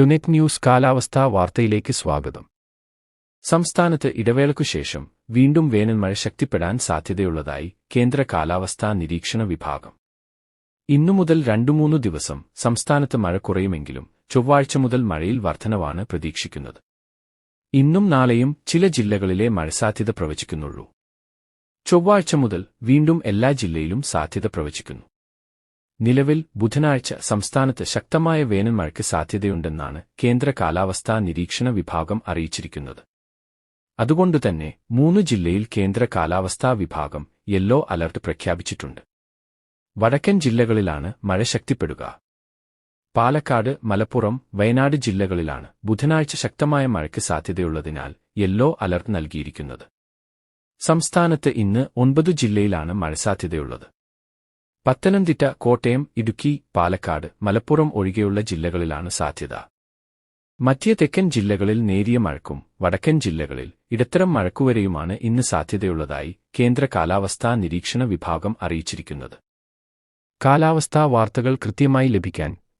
ടുനെറ്റ് news കാലാവസ്ഥാ വാർത്തയിലേക്ക് സ്വാഗതം. സംസ്ഥാനത്ത് ഇടവേളയ്ക്കുശേഷം വീണ്ടും വേനൽമഴ ശക്തിപ്പെടാൻ സാധ്യതയുള്ളതായി കേന്ദ്ര കാലാവസ്ഥാ നിരീക്ഷണ വിഭാഗം. ഇന്നു മുതൽ രണ്ടു മൂന്നു ദിവസം സംസ്ഥാനത്ത് മഴ കുറയുമെങ്കിലും ചൊവ്വാഴ്ച മുതൽ മഴയിൽ വർധനവാണ് പ്രതീക്ഷിക്കുന്നത്. ഇന്നും നാളെയും ചില ജില്ലകളിലെ മഴസാധ്യത പ്രവചിക്കുന്നുള്ളൂ. ചൊവ്വാഴ്ച മുതൽ വീണ്ടും എല്ലാ ജില്ലയിലും സാധ്യത പ്രവചിക്കുന്നു. നിലവിൽ ബുധനാഴ്ച സംസ്ഥാനത്ത് ശക്തമായ വേനൽമഴയ്ക്ക് സാധ്യതയുണ്ടെന്നാണ് കേന്ദ്ര കാലാവസ്ഥാ നിരീക്ഷണ വിഭാഗം അറിയിച്ചിരിക്കുന്നത്. അതുകൊണ്ടുതന്നെ മൂന്ന് ജില്ലയിൽ കേന്ദ്ര കാലാവസ്ഥാ വിഭാഗം യെല്ലോ അലർട്ട് പ്രഖ്യാപിച്ചിട്ടുണ്ട്. വടക്കൻ ജില്ലകളിലാണ് മഴ ശക്തിപ്പെടുക. പാലക്കാട് മലപ്പുറം വയനാട് ജില്ലകളിലാണ് ബുധനാഴ്ച ശക്തമായ മഴയ്ക്ക് സാധ്യതയുള്ളതിനാൽ യെല്ലോ അലർട്ട് നൽകിയിരിക്കുന്നത്. സംസ്ഥാനത്ത് ഇന്ന് ഒൻപത് ജില്ലയിലാണ് മഴ സാധ്യതയുള്ളത്. പത്തനംതിട്ട കോട്ടയം ഇടുക്കി പാലക്കാട് മലപ്പുറം ഒഴികെയുള്ള ജില്ലകളിലാണ് സാധ്യത. മധ്യ തെക്കൻ ജില്ലകളിൽ നേരിയ മഴക്കും വടക്കൻ ജില്ലകളിൽ ഇടത്തരം മഴക്കുവരെയുമാണ് ഇന്ന് സാധ്യതയുള്ളതായി കേന്ദ്ര കാലാവസ്ഥാ നിരീക്ഷണ വിഭാഗം അറിയിച്ചിരിക്കുന്നത്. കാലാവസ്ഥാ വാർത്തകൾ കൃത്യമായി ലഭിക്കാൻ